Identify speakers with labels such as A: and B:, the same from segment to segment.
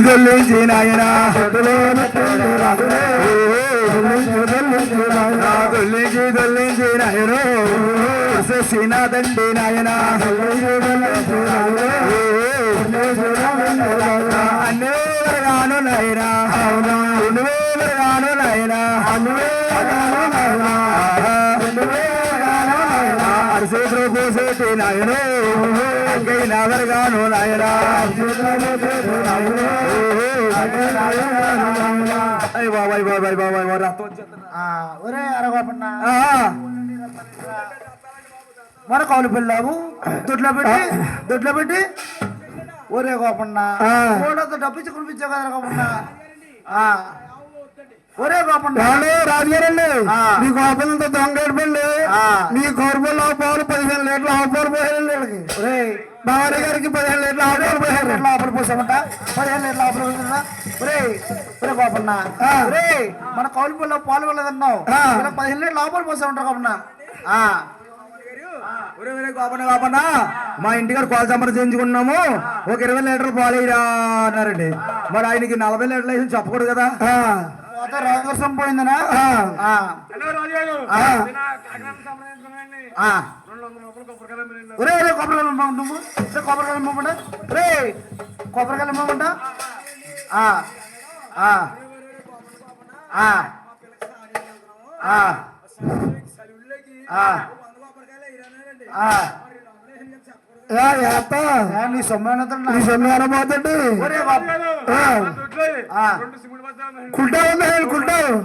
A: చెల్లించు నాయన తొల్లించి తొల్లించి నాయన. శ్రీనాథండి నాయన అన్నీ రాను నాయన అవునా అన్నీ రాను నాయన అన్నీ రాను నాయన. క్షేత్ర పోసేటి నాయన నవరగాను నాయన బాబాయ్ బాబాయ్ బాబాయ్
B: ఒరే అరగోపన్న మన కౌలు పిల్లాము దొడ్లో పెట్టి దొడ్లో పెట్టి ఒరే గోపన్న డబ్బించి కురిపించావు కదా గోపన్న
A: రాజుగారండి. మీ గోపలంత
B: దొంగడిపండి
A: మీ గోరుబుల్ ఆవుపాలు పదిహేను లీటర్లు ఆఫర్ పోయారండి వీళ్ళకి. బావారి గారికి పదిహేను లీటర్లు ఆవుపాలు పోయారు
B: లీటర్లు ఆవుపాలు పోసామంట. పదిహేను లీటర్లు ఆఫర్
A: పోసిందా
B: రే మన కౌలుపల్లో పాలు వెళ్ళదన్నావు. పదిహేను లీటర్లు ఆవుపాలు పోసామంటారు గోపన్న
A: గోపన్న గోపన్న మా ఇంటికాడ కోల సంబరం చేయించుకున్నాము. ఒక ఇరవై లీటర్లు పాలు అన్నారండి. మరి ఆయనకి నలభై లీటర్లు వేసి చెప్పకూడదు కదా.
B: తర్వాత రాజవర్షం పోయిందనా ఒరే ఒరే కొబ్బరికాయలు నువ్వు కొబ్బరికాయలు ఇవ్వమంట రే కొబ్బరికాయలు ఇవ్వమంట ఆ నీ సొమ్మాన
A: కుంటా
B: ఉందా కుంటావు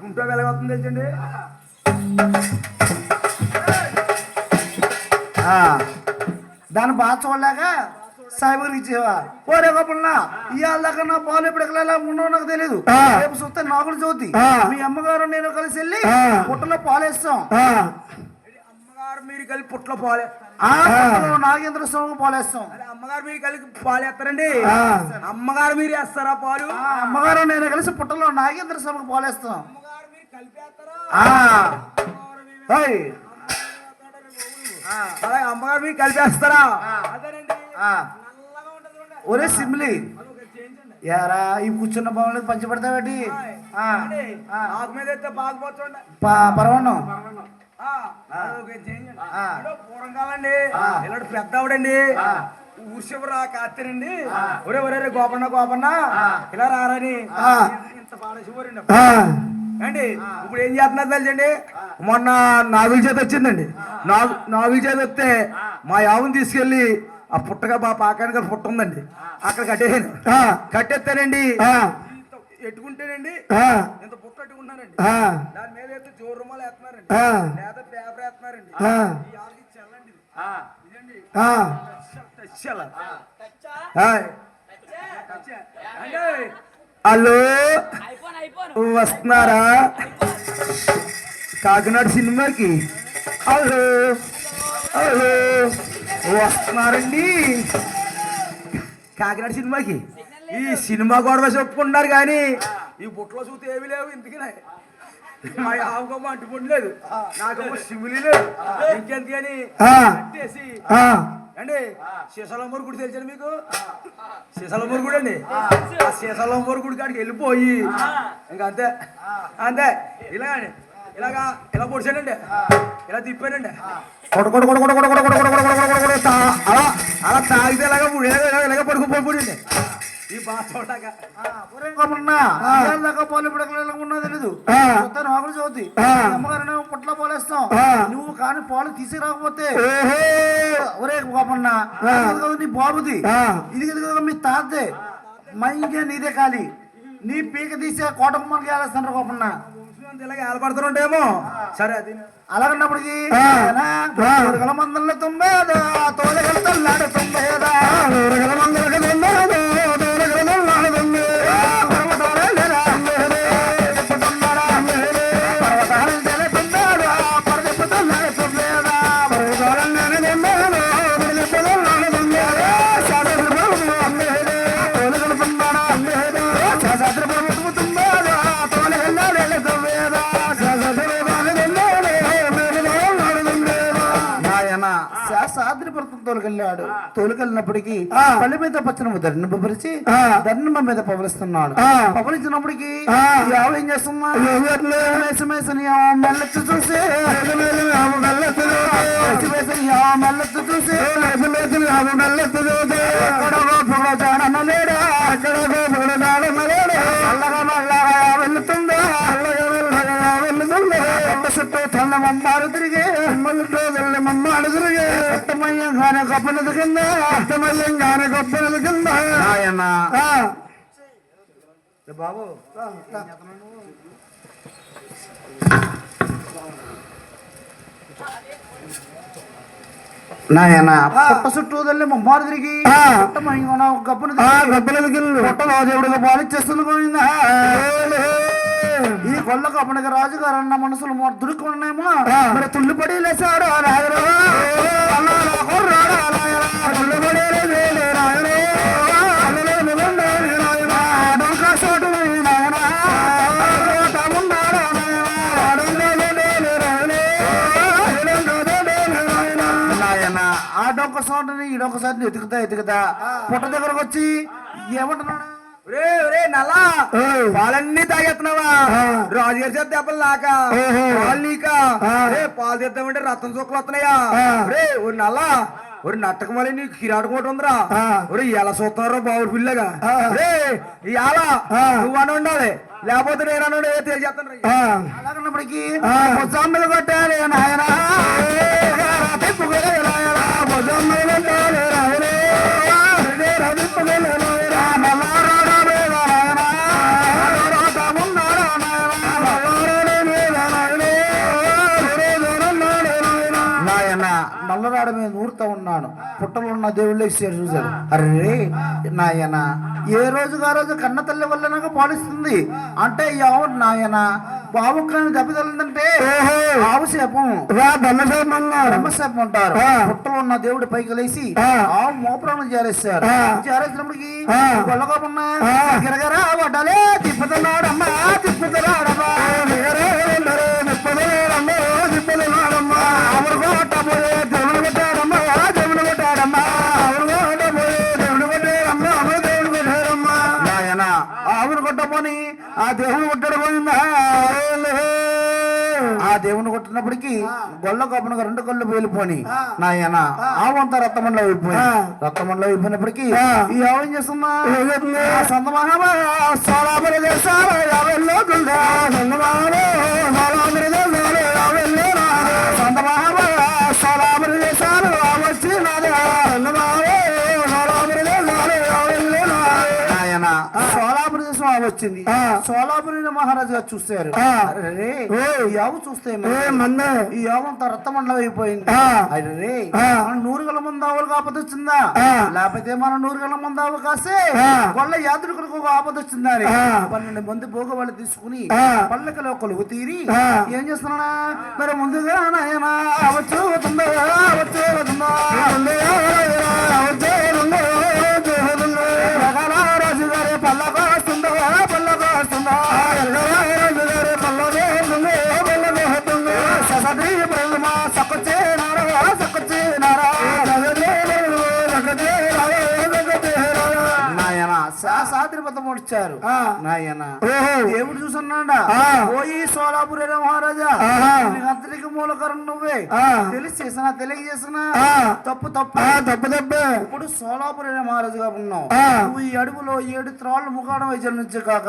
A: కుంటా వెలగవుతుంది
B: ఏంటండి దాన్ని బాగా చూడలేక సాయిబర్ ఇచ్చేవా ఓరే గొప్పన్నా ఇవాళ దాకా నా పాలు ఎప్పుడు ఎక్కడ ఉండవు నాకు తెలియదు. రేపు చూస్తే చదువుతి.
A: ఆ.
B: మీ అమ్మగారు నేను కలిసి వెళ్ళి. పుట్టలో పాలేస్తాం.
C: అమ్మగారు మీరు కలిపి పుట్లో పాలే
B: పుట్టలో నాగేంద్ర స్వామి పాలేస్తాం
C: అమ్మగారు మీరు కలిపి పాలు వేస్తారండి.
A: ఆ.
C: అమ్మగారు మీరు వేస్తారా పాలు?
B: అమ్మగారు నేను కలిసి పుట్టలో నాగేంద్ర స్వామికి పాలేస్తాం
C: అమ్మగారు మీరు కలిపి వేస్తారా?
B: ఆ. ఓయ్.
C: అలాగే అమ్మగారు మీరు కలిపి వేస్తారా? అదేనండి.
B: ఒరే సిమ్లి. యారా ఈ కూర్చున్న
C: భవనం పంచబడతావేటి పరవణం
B: పూర్వకాలండి
C: ఇలాంటి పెద్ద ఆవిడండి ఊరు ఒరే ఒరే రే గోపన్న గోపన్న. ఇలా రారని. అండి ఇప్పుడు ఏం చేస్తున్నారు తెలుసండి?
A: మొన్న నాగుల చేత వచ్చిందండి. నాగు నాగుల చేత వస్తే మా యావుని తీసుకెళ్ళి ఆ పుట్టగా బా పాకానికి పుట్ట ఉందండి. అక్కడ కట్టేసాను కట్టేస్తానండి.
C: ఎట్టుకుంటేనండి ఇంత పుట్ట ఎట్టుకుంటున్నారండి దాని మీద అయితే జోరు రుమాలు వేస్తున్నారండి. లేదా పేపర్ వేస్తున్నారండి. చల్లండి. ఇదండి.
A: హలో. వస్తున్నారా? కాకినాడ సినిమాకి. హలో. హలో. వస్తున్నారండి. కాకినాడ సినిమాకి ఈ సినిమా గొడవ చెప్పుకుంటున్నారు కానీ ఈ బుట్టలో చూస్తే ఏమీ లేవు ఇందుకే మా ఆవుకమ్మ అంటుకుంటలేదు నాకేమో సిమిలి లేదు. ఇంకెందుకని కట్టేసి. అండి శీసలమ్మూరు గుడి తెలిసాను మీకు శీసలమ్మూరు గుడి అండి. ఆ. శీసలమ్మూరు గుడి కాడికి వెళ్ళిపోయి ఇంకా అంతే. అంతే. ఇలా అండి. ఇలాగా ఇలా పొడిచానండి ఇలా తిప్పానండి కొడ కొడ కొడ కొడ కొడ కొడ కొడ కొడ కొడ కొడ కొడ అలా అలా తాగితే ఇలాగా ఇలాగ ఇలాగ పడుకుపోయి ఈ బాగా
B: దాకా పాలు ఉన్నా తెలీదు చదువుతి. అమ్మగారు పాలేస్తాం
A: ఆ.
B: నువ్వు కానీ పాలు తీసుకురాకపోతే ఒరే గోపన్న నీ బాబుది. ఇది కదా మీ ఇంకే నీదే ఖాళీ నీ పీక తీసే కోటకుమ్మకి వేలేస్తాను గోపన్న
C: తెల్లగా ఆలపడుతుంటేమో సరే అది
B: అలాగన్నప్పుడు కలమందలతో తోలుకెళ్ళినప్పటికీ పల్లె మీద పచ్చని ధరణింపరిచి ధరణింప మీద పవలిస్తున్నాడు. పవలించినప్పటికీ ఈ ఆవు ఏం చేస్తున్నా? మెల్లెత్తి చూసి. చూసి. చూసి. ఎక్కడ మల్లగా వెళ్తుందా? మెల్లగా చుట్టూ తిరిగి. మమ్మల్తో వెళ్ళి మమ్మాడు తిరిగి. గొప్పనది కింద అర్థమయ్యంగానే గొప్పనది కింద. ఆయన బాబు? నాయన పుట్ట చుట్టూ వెళ్ళి మమ్మారు తిరిగి అర్థమయ్యంగానే గొప్పన గొప్పనది కింద. పాలిచ్చేస్తుంది పోయిందా ఈ కొల్ల కప్పనకి రాజుగారు అన్న మనసులు దుడుకున్నాయేమో మరి తుల్లిపడి లేచాడు రాయరా ఆడొక్క చోటని ఈడొక చోటని ఎతుకుతా ఎతుకుతా పుట్ట దగ్గరకు వచ్చి ఏమంటున్నాడు
A: ఒరే నల్లా పాలన్నీ తాగెత్తున్నావా రాజుగారి చేత దెబ్బలు నాక పాలు నీక రే పాలు తెద్దామంటే రత్న చుక్కలు వస్తున్నాయా రే ఒరి నల్లా ఒరి నట్టక మళ్ళీ నీకు కిరాటు కూడా ఉందిరా ఒరే ఎలా చూస్తున్నారో బాబు పిల్లగా రే ఇవాళ నువ్వు అని ఉండాలి లేకపోతే నేను ఏ తెలియజేస్తాను.
B: అలాగన్నప్పటికీ కొట్టాలి నాయన పుట్టలో ఉన్న దేవుళ్ళు ఇచ్చారు చూశారు. అరే నాయన ఏ రోజుగా ఆ రోజు కన్న తల్లి వల్ల నాకు పాలిస్తుంది. అంటే ఎవరు నాయన? బాబు కానీ దెబ్బతల్లిందంటే ఆవు శాపం బ్రహ్మశాపం అంటారు. పుట్టలో ఉన్న దేవుడి పైకి లేచి ఆవు మోపురాన్ని చేరేస్తారు చేరేసినప్పటికి గొల్లగొప్పన్న గిరగరా వడ్డలే తిప్పుతున్నాడమ్మా తిప్పుతున్నాడమ్మా తిప్పుతున్నాడమ్మా తిప్పుతున్నాడమ్మా ఆ దేవుడు కొట్టాడు పోయిందా ఆ దేవుని కొట్టినప్పటికి గొల్ల కప్పునగా రెండు కళ్ళు పేలిపోని. నాయన ఆవంతా రక్తమండలో అయిపోయి రక్తమండలో అయిపోయినప్పటికీ ఈ ఆవు చేస్తున్నా సొంత మహామా సొంత మహామా దేశాలు వచ్చింది. సోలాపురి మహారాజు గారు చూస్తారు ఆవు చూస్తే ఈ ఆవు అంతా రక్తమండలం అయిపోయింది అరే మన నూరు గల మంది ఆవులు ఆపద వచ్చిందా లేకపోతే మన నూరు గల మంది ఆవు కాసే? వాళ్ళ యాత్రికులకు ఒక ఆపద వచ్చిందా పన్నెండు మంది భోగ వాళ్ళు తీసుకుని పల్లెకలో కొలువు తీరి ఏం చేస్తున్నా మరి ముందుగా నాయన అవచ్చు అవచ్చు రాజు వచ్చారు. నాయన. దేవుడు చూసన్నాడా పోయి సోలాపురి మహారాజా. అంతటికి మూలకరం నువ్వే. తెలిసి చేసినా తెలియజేసినా తప్పు తప్పు. తప్పు తప్పు. ఇప్పుడు సోలాపురి మహారాజుగా ఉన్నావు. నువ్వు ఈ అడుగులో ఏడు త్రాళ్ళు ముఖాడం వైద్యం నుంచి కాక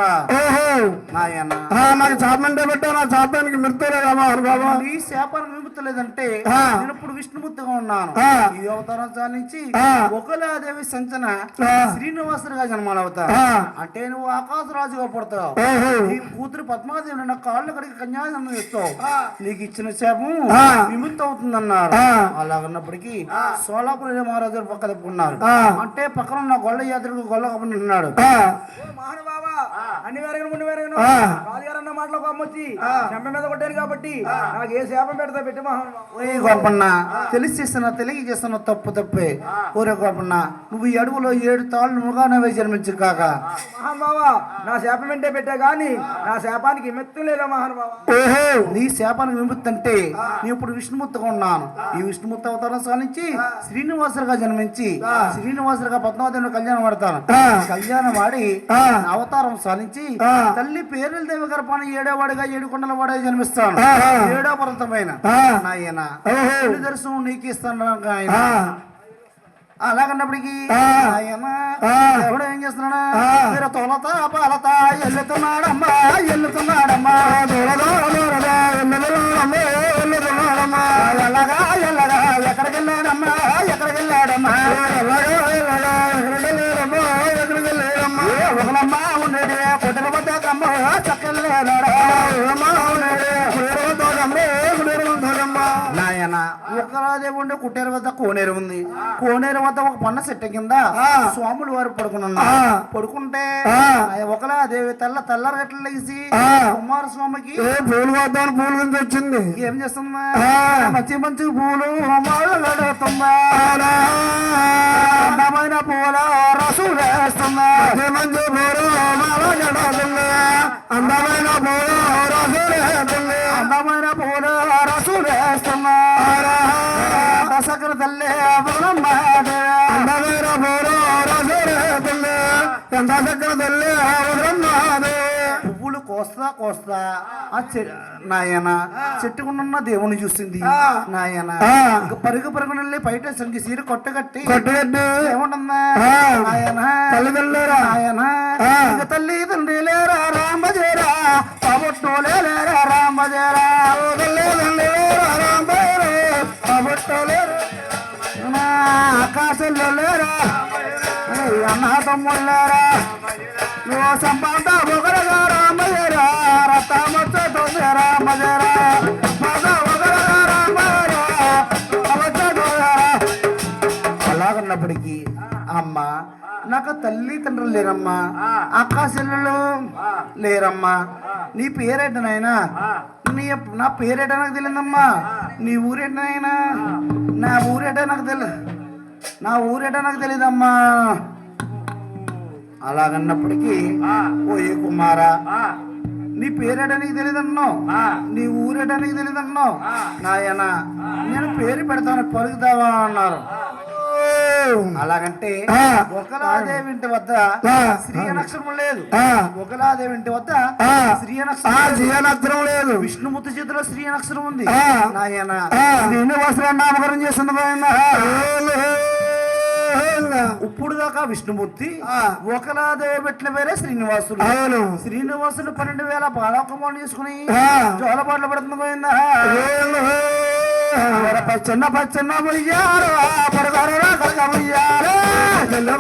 B: నాయన నాకు చాపంటే పెట్టా నా చాపానికి మిడతలేదమ్మా బాబా ఈ శాపానికి విముత్తలేదంటే నేను ఇప్పుడు విష్ణుమూర్తిగా ఉన్నాను. ఈ అవతారం చాలించి ఒకలాదేవి సంచన శ్రీనివాసుడిగా జన్మాలవుతా అంటే నువ్వు ఆకాశరాజుగా పడతావు నీ కూతురు పద్మాదేవి నా కాళ్ళు కడిగి కన్యాదానం చేస్తావు. నీకు ఇచ్చిన శాపం విముక్తి అవుతుందన్నారు. అలాగన్నప్పటికీ సోలాపురి మహారాజు పక్క తప్పుకున్నారు అంటే పక్కన ఉన్న గొల్ల యాత్రకు గొల్ల కప్పని
A: ఓ మహానుభావా అన్ని వేరగను ముందు వేరగను రాజుగారు అన్న మాటలు ఒక శాపం వచ్చి చెంప మీద కొట్టాను కాబట్టి నాకు ఏ శాపం పెడతా పెట్టి మహానుభావ
B: ఓయ్ గోపన్న తెలిసి చేస్తున్నా తెలియ చేస్తున్న తప్పు. తప్పే ఓరే గోపన్న నువ్వు ఈ అడుగులో ఏడు తాళ్ళు నువ్వుగానే జన్మించు కాక.
A: మహానుభావ నా శాపం వెంటే పెట్టా కానీ నా శాపానికి మెత్తు లేదా మహానుభావ?
B: ఓహో నీ శాపానికి విముక్తి అంటే నేను ఇప్పుడు విష్ణుమూర్తిగా ఉన్నాను. ఈ విష్ణుమూర్తి అవతారం సాధించి శ్రీనివాసులుగా జన్మించి శ్రీనివాసులుగా పద్మావతిని కళ్యాణం ఆడతాను కళ్యాణం ఆడి నా సాధించి తల్లి పేరుల దేవి గర్భాన్ని ఏడోవాడిగా ఏడు కొండల వాడే జన్మిస్తాను. ఏడో పర్వతమైన. నాయన దర్శనం నీకు ఇస్తాను ఆయన అలాగన్నప్పటికీ ఆయన ఎవడు ఏం చేస్తున్నాడా? మీరు తొలత పాలత ఎల్లుతున్నాడమ్మా ఎల్లుతున్నాడమ్మా. ఎల్లుతున్నాడమ్మా ఎల్లగా ఎల్లగా ఎక్కడికి వెళ్ళాడమ్మా ఎక్కడికి వెళ్ళాడమ్మా ఎల్లగా ఎల్లగా ఎక్కడికి వెళ్ళాడమ్మా ఎక్కడికి వెళ్ళాడమ్మా ఒకనమ్మా ఉండేది కొట్టిన ఒకరాదే ఉండే కుట్టేరు వద్ద కోనేరు ఉంది. కోనేరు వద్ద ఒక పన్న చెట్టు కింద స్వాములు వారు పడుకున్నా పడుకుంటే ఒకలా దేవి తెల్ల తెల్లరగట్లు లేచి కుమారస్వామికి పూలు వద్దాను పూలు కింద వచ్చింది? ఏం చేస్తుందా? మంచి మంచి పూలు అందమైన పూల రసం వేస్తుందా? మంచి పూలు అందమైన పూల రసం అందమైన పూల రసం వేస్తున్నా దశకర తల్లి అందమైన పూల రసం వేస్తుంది ఎంత చక్కర తల్లి పువ్వులు కోస్తా కోస్తా. ఆ చె- నాయన చెట్టుకున్న దేవుని చూసింది. నాయన పరుగు పరుగు నెల్లి బయట సంగి సీర కొట్టగట్టి కొట్టగట్టి. ఏముంటుందా? నాయన తల్లిదండ్రులేరా? నాయన ఇక తల్లి తండ్రి లేరా రాంబజేరా కాబొట్టు లేరా నా ఆకాశంలో లేరా అన్న తమ్ముళ్ళారా నువ్వు సంపాద ఒకరుగా అలాగన్నప్పటికీ అమ్మ నాకు తల్లి తండ్రులు లేరమ్మా ఆకాశంలో లేరమ్మా. నీ పేరేట నాయనా? నీ నా పేరేట నాకు తెలియదమ్మా నీ ఊరేట నాయనా? నా ఊరేట నాకు తెలియదు నా ఊరేట నాకు తెలియదమ్మా అలాగన్నప్పటికీ ఓయే కుమారా నీ పేరేట నీకు తెలియదన్నావు నీ ఊరేట నీకు తెలియదన్నావు నాయన నేను పేరు పెడతాను పలుకుతావా అన్నారు. అలాగంటే ఒకలాదేవి ఇంటి వద్ద శ్రీ నక్షత్రం లేదు. ఒకలాదేవి ఇంటి వద్ద శ్రీ నక్షత్రం లేదు. విష్ణుమూర్తి చేతిలో శ్రీ నక్షత్రం ఉంది. నాయన. శ్రీనివాసరావు నామకరణం చేస్తుంది ఇప్పుడు దాకా విష్ణుమూర్తి ఒకలాదేవి పెట్టిన వేరే శ్రీనివాసుడు అవును. శ్రీనివాసుడు పన్నెండు వేల బాలకమోలు తీసుకుని జోలపాట్లు పడుతుంది పోయిందా పచ్చన్న పచ్చన్న ముయ్యారు పడగారు చెల్ల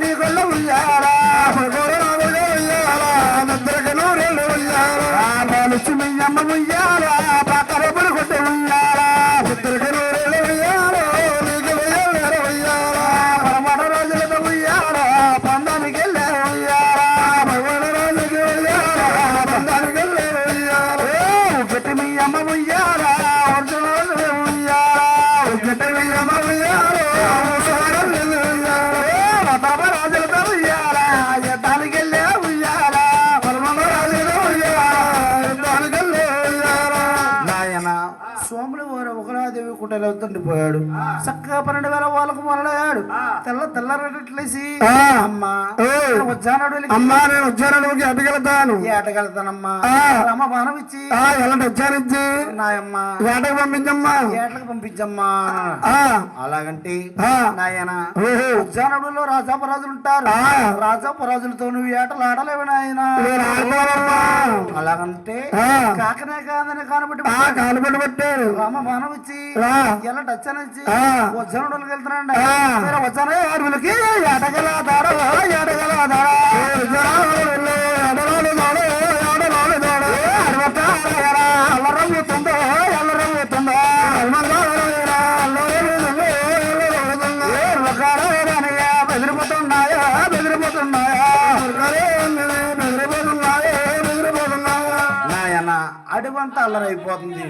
B: నీ నూరెళ్ళు తండ్రిపోయాడు చక్కగా పన్నెండు వేల వాళ్ళకు మొదలయ్యాడు. తెల్ల తెల్లరట్లేసి అమ్మా వచ్చానాడు అమ్మా నేను వచ్చాను అడగలుగుతాను ఏటగలుగుతానమ్మా అమ్మ బాణం ఇచ్చి. ఎలాంటి వచ్చానిచ్చి నాయమ్మ ఏటకు పంపించమ్మా. ఏటకు పంపించమ్మా. అలాగంటే నాయన ఉజ్జానడులో రాజాపరాజులు ఉంటారు. రాజాపరాజులతో నువ్వు ఏటలు ఆడలేవు నాయన అలాగంటే కాకనే కాదని కానబట్టి కానబట్టి పట్టారు. రామ బాణం ఇచ్చి ఎలా అని ఇచ్చి ఉజ్జానడులకు వెళ్తున్నాండి వచ్చానే ఆరులకి ఎడగలాదాడు ఎడగలాదాడు అల్లరమ్ముతుందో ఎల్లరమ్ముతుందో బెదిరిపోతున్నాయో బెదిరి
C: బెదిరిపోతున్నాయా బెదిరిపోతున్నాయే బెదిరిపోతున్నాయా
B: నాయన అడుగంతా అల్లరైపోతుంది.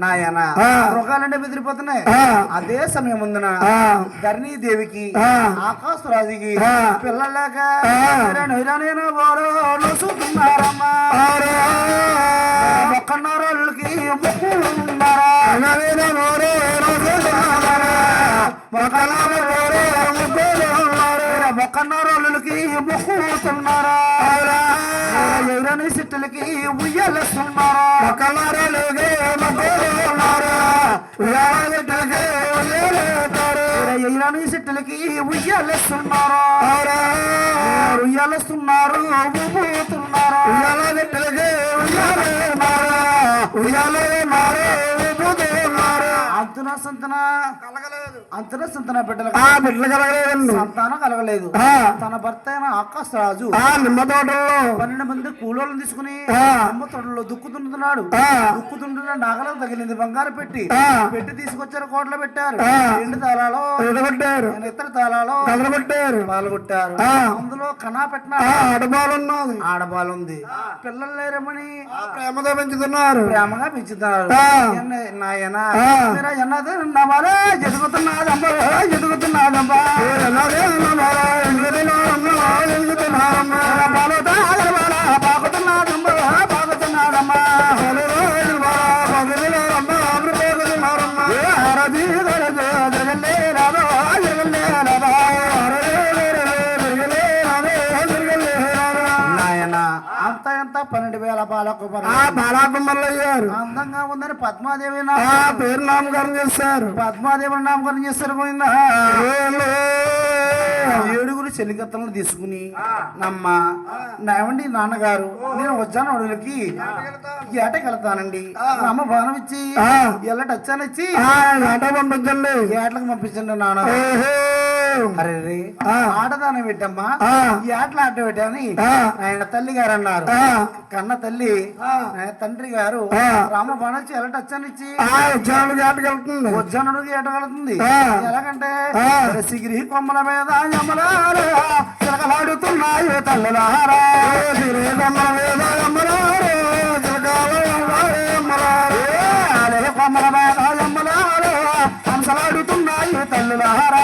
B: నాయన. మృగాలంటే బెదిరిపోతున్నాయి. అదే సమయం ముందున ధరణీదేవికి ఆకాశరాజుకి పిల్లలేక నైరానైనా వారు చూస్తున్నారమ్మా ఒక్కన్నరోళ్ళకి ముక్కులు ఉన్నారా ముక్కుతున్నారా ఎవరని సిట్టులకి ఉయ్యలేస్తున్నారా ఒక్కన్నరోళ్ళకి ముక్కులున్నారా ఎయిరాని సిట్టులకి ఉయ్యలేస్తున్నారా ఉయ్యలేస్తున్నారు ఊపుతున్నారు ఉయ్యాల చెట్టులకి ఉయ్యాల ఉయ్యాలే మారే అంతున సంతన?
C: కలగలేదు.
B: అంతున సంతన బిడ్డలకు?
C: ఆ బిడ్డలు కలగలేదండి
B: సంతానం కలగలేదు. తన భర్త అయిన ఆకాశ రాజు
C: ఆ నిమ్మ తోటల్లో.
B: పన్నెండు మంది కూలోళ్ళని తీసుకుని. అమ్మ తోటలో దుక్కుతుంటున్నాడు. దుక్కుతుంటున్న నాగలకు తగిలింది బంగారు పెట్టి. పెట్టి తీసుకొచ్చారు కోట్లో పెట్టారు. రెండు తాళాలు
C: ఎడగొట్టారు
B: ఇతర తాళాలు
C: కలగొట్టారు
B: పాల్గొట్టారు. అందులో కణా పెట్టిన
C: ఆ ఆడబాలున్నది.
B: ఆడబాలుంది. పిల్లలు లేరమని
C: ప్రేమతో పెంచుతున్నారు.
B: ప్రేమగా పెంచుతున్నారు. నాయన
C: ఆ.
B: మీరా ఎదుగుతున్నాదమ్మా నమ్మలే జరుగుతున్నదమ్మా జరుగుతున్నదమ్మా
C: ఎలాగే
B: పన్నెండు వేల పాలకు
C: ఆ బాలాకుమ్మర్లు అయ్యారు.
B: అందంగా ఉందని పద్మాదేవి
C: ఆ పేరు నామకరణం చేశారు.
B: పద్మాదేవి నామకరణం చేస్తారు పోయిందా ఏడుగురు చెలికత్తలను తీసుకుని నమ్మ నావండి నాన్నగారు? నేను వచ్చాను అడవులకి. ఏటకెళ్తానండి అమ్మ బాణం ఇచ్చి. ఎల్లటి వచ్చానిచ్చి
C: ఆట పంపించండి.
B: ఏట్లకు పంపించండి నాన్న. అరే. ఆటదానం పెట్టమ్మా. ఈ ఆటలు ఆట పెట్టని. ఆయన తల్లి గారు అన్నారు. కన్న తల్లి ఆయన తండ్రి గారు. రామ వచ్చానిచ్చి
C: ఆ ఉద్యోగాలు జాటకెళ్తుంది
B: ఉజ్జనుడికి ఎటగలుగుతుంది
C: ఆ.
B: ఎలాగంటే. సిగిరి కొమ్మల మీద చిలకలాడుతున్నాయి తల్లులారా అలే కొమ్మల మీద యమలారా హంసలాడుతున్నాయి తల్లులారా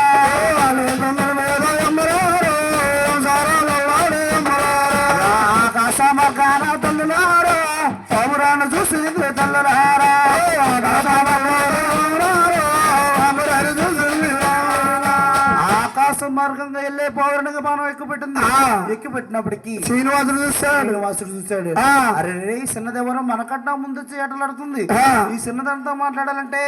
B: మార్గంగా వెళ్ళే పౌరునిగా మనం ఎక్కువ పెట్టింది ఎక్కువ పెట్టినప్పటికీ
C: శ్రీనివాసుడు చూస్తాడు
B: శ్రీనివాసుడు చూశాడు
C: ఆ.
B: అరే రే ఈ చిన్నదేవరం మనకన్నా ముందు ఏటలాడుతుంది. ఈ చిన్నదంతా మాట్లాడాలంటే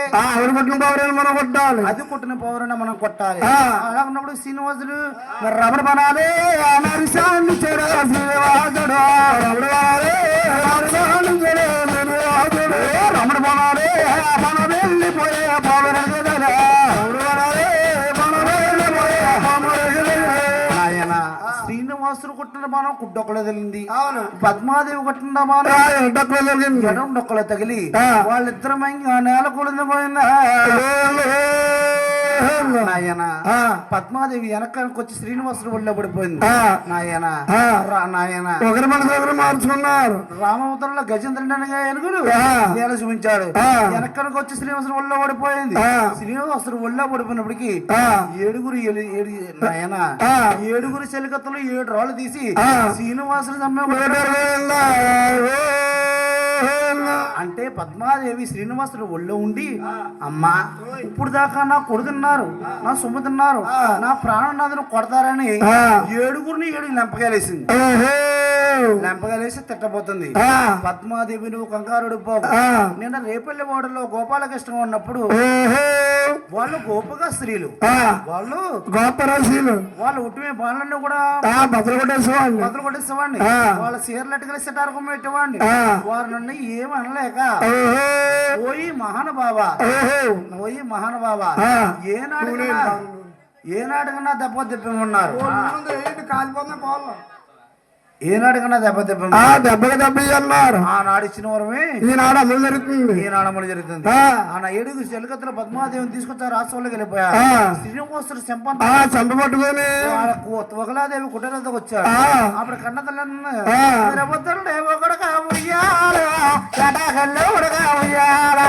C: మనం కొట్టాలి
B: అది కొట్టిన పౌరుని మనం కొట్టాలి. అలా ఉన్నప్పుడు శ్రీనివాసుడు రమణ బనాలే అనరిశాన్ని చెడు శ్రీనివాసుడు రమణ బనాలే అనరిశాన్ని చెడు రమణ బనాలే మన వెళ్ళిపోయే పౌరుని బాణం కుడ్డొక్కలో తగిలింది.
C: అవును.
B: పద్మాదేవి కొట్టిన బాణం
C: డక్కులు
B: ఎడం డొక్కలో తగిలి. వాళ్ళిద్దరం నేల పోయిందా నాయన. పద్మాదేవి వెనకానికి వచ్చి శ్రీనివాసుడు ఒళ్ళో పడిపోయింది. నాయన నాయన
C: ఒకరి మనసు ఒకరు మార్చుకున్నారు
B: రామవతంలో గజేంద్రుడిగా ఎనుగుడు. నేల చూపించాడు. వెనకానికి వచ్చి శ్రీనివాసుడు ఒళ్ళో పడిపోయింది. శ్రీనివాసుడు ఒళ్ళో పడిపోయినప్పటికి. ఏడుగురు నాయన. ఏడుగురు చెలికత్తలు ఏడు రాళ్ళు తీసి. శ్రీనివాసుడు అంటే పద్మాదేవి శ్రీనివాసుడు ఒళ్ళో ఉండి అమ్మా ఇప్పుడు దాకా నా కొడుతున్నారు నా సొమ్ము తిన్నారు నా ప్రాణనాథుని కొడతారని
C: ఆ.
B: ఏడుగురిని ఏడు లెంపకాయలేసింది లెంపకాయలేసి తిట్టబోతుంది. పద్మాదేవి నువ్వు కంగారుడు
C: ఆ.
B: నిన్న రేపల్లి వాడలో గోపాలకృష్ణ ఉన్నప్పుడు వాళ్ళు గోపగా స్త్రీలు. వాళ్ళు
C: గొప్ప రాశీలు
B: వాళ్ళు ఉట్టిమే బాణలన్నీ కూడా
C: బదులు కొట్టేసేవాళ్ళు
B: మొదలు కొట్టేసేవాడిని. వాళ్ళ చీరలట్టుగా సిటారకం పెట్టేవాడిని.
C: ఆ.
B: వారి నుండి ఏమి అనలేక
C: ఓహో.
B: ఓయి మహానుభావ
C: ఓహో.
B: ఓయి మహానుభావ
C: ఆ.
B: ఏనాడు ఏనాడుకన్నా దెబ్బ తిప్పమన్నారు
C: కాలిపోతున్న పోవాలి?
B: ఏనాడుకన్నా దెబ్బ దెబ్బ
C: ఆ దెబ్బకి దెబ్బ అన్నారు
B: ఆనాడు ఇచ్చిన వరమే
C: ఈనాడు అమలు జరుగుతుంది.
B: ఈనాడు అమలు జరుగుతుంది.
C: ఆ.
B: ఆన ఏడుగురు చెలకత్తుల పద్మాదేవిని తీసుకొచ్చారు రాష్ట్రంలోకి వెళ్ళిపోయారు. శ్రీనివాసుడు చెంపంత
C: ఆ చంప పట్టుకొని.
B: ఒకలాదేవి కుటరతో వచ్చాడు
C: ఆ.
B: అప్పుడు కన్న తల్లి
C: ఆ.
B: రేపొద్దుండే ఒకడుగా ఉయ్యాలో. ఎడాగల్లో ఉడగా ఉయ్యాలో,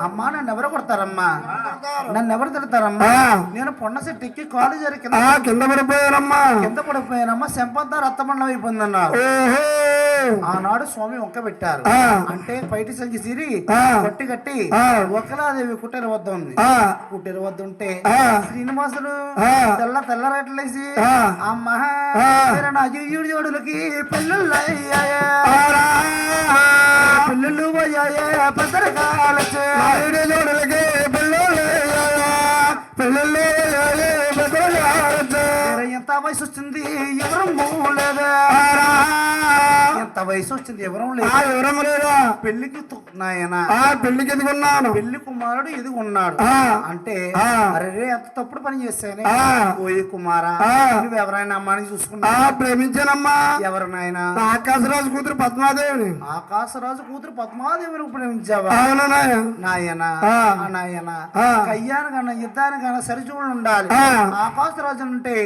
B: అమ్మా నన్ను ఎవరు కొడతారమ్మా? నన్ను ఎవరు తిడతారమ్మా. నేను పొన్న ఎక్కి కాలు జరి కింద
C: పడిపోయానమ్మా.
B: కింద పడిపోయానమ్మా చెంపంతా రక్తమండం అయిపోయిందన్నారు. ఆనాడు స్వామి వంక పెట్టారు. అంటే బయటి సంగి సిరి. కొట్టి కట్టి. ఒకలాదేవి కుట్టెల వద్ద ఉంది. కుట్టెల వద్ద ఉంటే
C: ఆ.
B: తెల్ల తెల్ల రెట్లేసి. అమ్మా జీవుడి జోడులకి పిల్లలు అయ్యాయా పెద్దరకాలచే
C: జోడులకి పిల్లలు
B: వయసు వచ్చింది ఎవరు. ఎంత వయసు వచ్చింది ఎవరు లేదు
C: వివరం లేదా
B: పెళ్ళికి తు- నాయన
C: ఆ పెళ్ళికి ఎదుగున్నాను
B: పెళ్ళి కుమారుడు ఇది ఉన్నాడు
C: ఆ.
B: అంటే. అరే ఎంత తప్పుడు పని చేశానే. ఓయి కుమారా. నువ్వు ఎవరైనా అమ్మాని చూసుకున్నా
C: ప్రేమించానమ్మా
B: ఎవరు నాయన
C: ఆకాశరాజు కూతురు పద్మాదేవిని
B: ఆకాశరాజు కూతురు పద్మాదేవిని ప్రేమించావా నాయన నాయన. కయ్యానికన్నా యుద్ధానికన్నా సరిచూడు ఉండాలి. ఆకాశరాజు అంటే.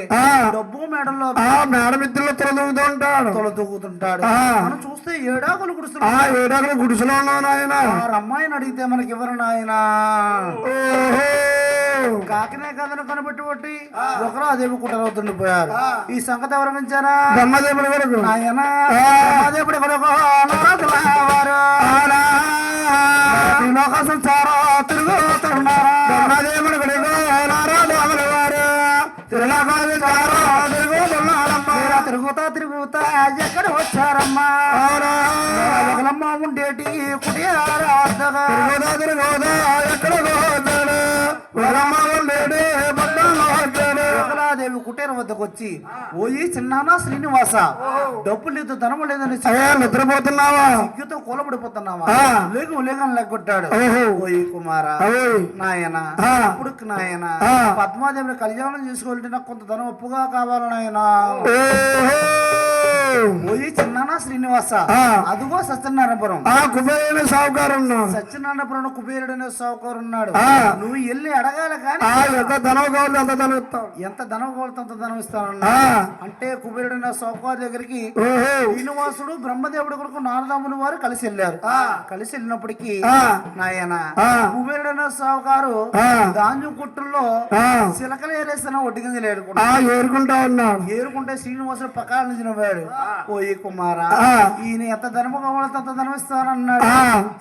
B: డబ్బు మెడల్లో
C: ఆ మేడమిత్రులు తొలదూగుతూ ఉంటాడు
B: తొల తూగుతుంటాడు
C: ఆ.
B: మనం చూస్తే ఏడాకులు
C: ఆ
B: కుడుస్తున్నాడు
C: ఏడాకులు గుడిసెలో ఉన్నావు నాయన.
B: అమ్మాయిని అడిగితే మనకి ఎవరు నాయన.
C: ఓహో.
B: కాకినే కథను కనబెట్టి కొట్టి ఒకరు అదేవి కుట్రవుతుండిపోయారు ఈ సంగతి ఎవరు మించారా
C: బ్రహ్మదేవుడి
B: నాయన
C: ఆ.
B: సంచారం తిరుగుతున్నారా
C: బ్రహ్మదేవుడి కొడుకు తిరునాకాలు
B: తిరుగుతా తిరుగుతా ఎక్కడ వచ్చారమ్మా ఒకలమ్మ ఉండేటి కుటియారా వద్దగా.
C: తిరుగుతా తిరుగుతా ఎక్కడ వచ్చాడు.
B: వద్దకు వచ్చి ఓయి చిన్నానా శ్రీనివాస డబ్బు లేదు ధనము లేదని
C: నిద్రపోతున్నావా
B: సిగ్గుతో కూలబడిపోతున్నావా. లేకు లేకని లెగ్గొట్టాడు
C: ఓహో.
B: ఓయి కుమారా. నాయన. ఇప్పుడు నాయన. పద్మాదేవిని కళ్యాణం చేసుకోవాలంటే నాకు కొంత ధనం ఒప్పుగా కావాలి నాయన. పోయి చిన్నానా శ్రీనివాస. అదిగో సత్యనారాయణపురం
C: ఆ కుబేరైన సావుకారం
B: సత్యనారాయణపురం కుబేరుడనే సావుకారు ఉన్నాడు. నువ్వు వెళ్ళి అడగాలి కానీ
C: ఎంత ధనం కావాలి అంత ధనం ఇస్తాం
B: ఎంత ధనం కోరితే అంత ధనం ఇస్తానన్నా
C: ఆ.
B: అంటే కుబేరుడైన సావుకారు దగ్గరికి
C: ఓహో
B: శ్రీనివాసుడు బ్రహ్మదేవుడు కొడుకు నారదముని వారు కలిసి వెళ్ళారు కలిసి వెళ్ళినప్పటికీ. నాయన
C: ఆ.
B: కుబేరుడైన సావుకారు. ధాన్యం కుట్టుల్లో. చిలకలు ఏరేసిన ఒడ్డు కింద ఏరుకుంటా
C: ఆ ఏరుకుంటా ఉన్నాడు
B: ఏరుకుంటే శ్రీనివాసుడు పక్కన నుంచి నవ్వాడు ఓయి కుమారా. ఈయన ఎంత ధనము కావాలంటే అంత
C: ఆ.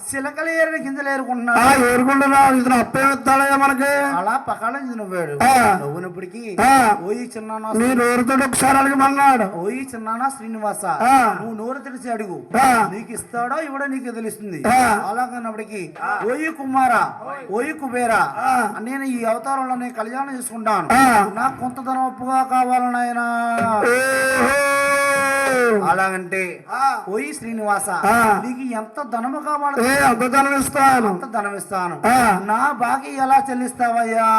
B: చిలకలు ఏరిన గింజలు ఏరుకుంటున్నాడు
C: ఏరుకుంటున్నాడు ఇతను అప్పేం ఇస్తాడయ్యా మనకి
B: అలా నుంచి నవ్వాడు. నవ్వునప్పటికీ. ఓయి చిన్నానా
C: నీ నోరుతో ఒకసారి అడగమన్నాడు
B: ఓయి చిన్నానా శ్రీనివాస. నువ్వు నోరు తెలిసి అడుగు. నీకు ఇస్తాడో ఇవ్వడో నీకు తెలుస్తుంది. అలాగన్నప్పటికీ ఓయి కుమారా ఓయి కుబేరా నేను ఈ అవతారంలో నేను కళ్యాణం చేసుకుంటాను. నాకు కొంత ధనం ఒప్పుగా కావాలని ఆయన
C: ఓహో.
B: అలాగంటే ఓయి శ్రీనివాస. నీకు ఎంత ధనము కావాలో
C: అంత ధనం ఇస్తాను
B: అంత ధనం ఇస్తాను. నా బాకీ ఎలా చెల్లిస్తావయ్యా.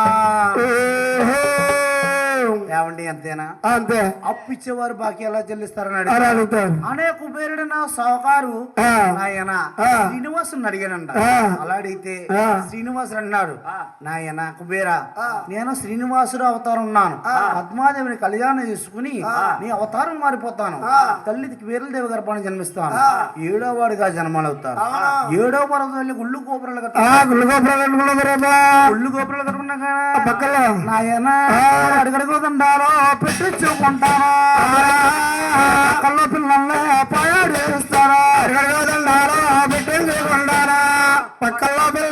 B: ఏమండి అంతేనా?
C: అంతే.
B: అప్పు ఇచ్చేవారు బాకీ ఎలా చెల్లిస్తారని
C: అడుగుతాను
B: అనే కుబేరుడు నా సావుకారు
C: ఆ.
B: నాయన. శ్రీనివాసుని అడిగానంట. అలా అడిగితే. శ్రీనివాసుడు అన్నాడు నాయన కుబేరా నేను శ్రీనివాసుడు అవతారం ఉన్నాను. పద్మాదేవిని కళ్యాణం చేసుకుని నీ అవతారం మారిపోతాను. తల్లి కుబేరులదేవి గర్భాన్ని జన్మిస్తాను. ఏడో వాడిగా జన్మాలవుతాను ఏడో వరద వెళ్ళి గుళ్ళు గోపురాలు కట్ట
C: ఆ గుళ్ళగోపురం కట్టుకున్న తర్వాత
B: గుళ్ళు గోపురాలు కట్టుకున్నాక
C: పక్కలో.
B: నాయన అడుగడుగు తిరుగుతుంటారో పెట్టించుకుంటారో? కళ్ళ పిల్లల్ని పాయాడు చేస్తారా
C: తిరుగుతుంటారో పెట్టించుకుంటారా? పక్కల్లో పిల్ల